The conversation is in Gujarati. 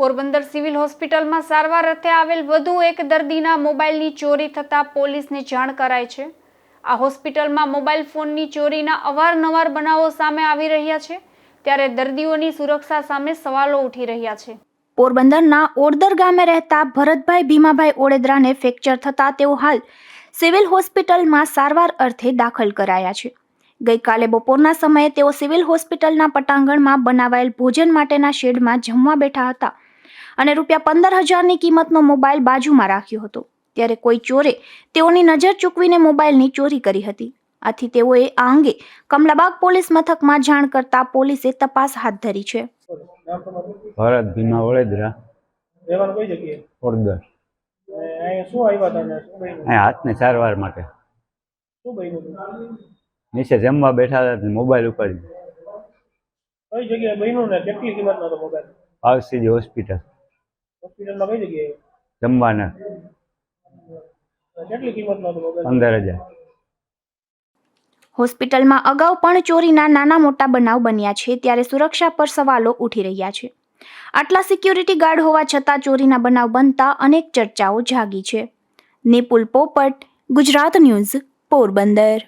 પોરબંદર સિવિલ હોસ્પિટલમાં સારવાર અર્થે આવેલ વધુ એક દર્દીના મોબાઈલની ચોરી થતાં પોલીસને જાણ કરાઈ છે. આ હોસ્પિટલમાં મોબાઈલ ફોનની ચોરીના અવારનવાર બનાવો સામે આવી રહ્યા છે, ત્યારે દર્દીઓની સુરક્ષા સામે સવાલો ઉઠી રહ્યા છે. પોરબંદરના ઓડદર ગામે રહેતા ભરતભાઈ ભીમાભાઈ ઓડેદરાને ફ્રેક્ચર થતાં તેઓ હાલ સિવિલ હોસ્પિટલમાં સારવાર અર્થે દાખલ કરાયા છે. ગઈકાલે બપોરના સમયે તેઓ સિવિલ હોસ્પિટલના પટાંગણમાં બનાવાયેલ ભોજન માટેના શેડમાં જમવા બેઠા હતા. અને રૂપિયા પંદર હજારની કિંમતનો મોબાઈલ બાજુમાં રાખ્યો હતો. ત્યારે કોઈ ચોરે તેઓની નજર ચૂકવીને મોબાઈલની ચોરી કરી હતી. આથી તેઓએ આ અંગે કમલાબાગ પોલીસ મથકમાં જાણ કરતા પોલીસે તપાસ હાથ ધરી છે. ભરત ભીમા વડોદરા. અહીંયા હાથની સારવાર માટે. શું બન્યું નીચે જમવા બેઠા હતા મોબાઈલ ઉપાડી કઈ જગ્યાએ બન્યું ને? કેટલી કિંમતનો હતો મોબાઈલ? આવસીજી હોસ્પિટલ. હોસ્પિટલમાં કઈ જગ્યાએ? જમવાના. કેટલી કિંમતનો પંદર હજાર હોસ્પિટલમાં અગાઉ પણ ચોરીના નાના મોટા બનાવ બન્યા છે ત્યારે સુરક્ષા પર સવાલો ઉઠી રહ્યા છે. આટલા સિક્યુરિટી ગાર્ડ હોવા છતાં ચોરીના બનાવ બનતા અનેક ચર્ચાઓ જાગી છે. નિપુલ પોપટ ગુજરાત ન્યૂઝ પોરબંદર.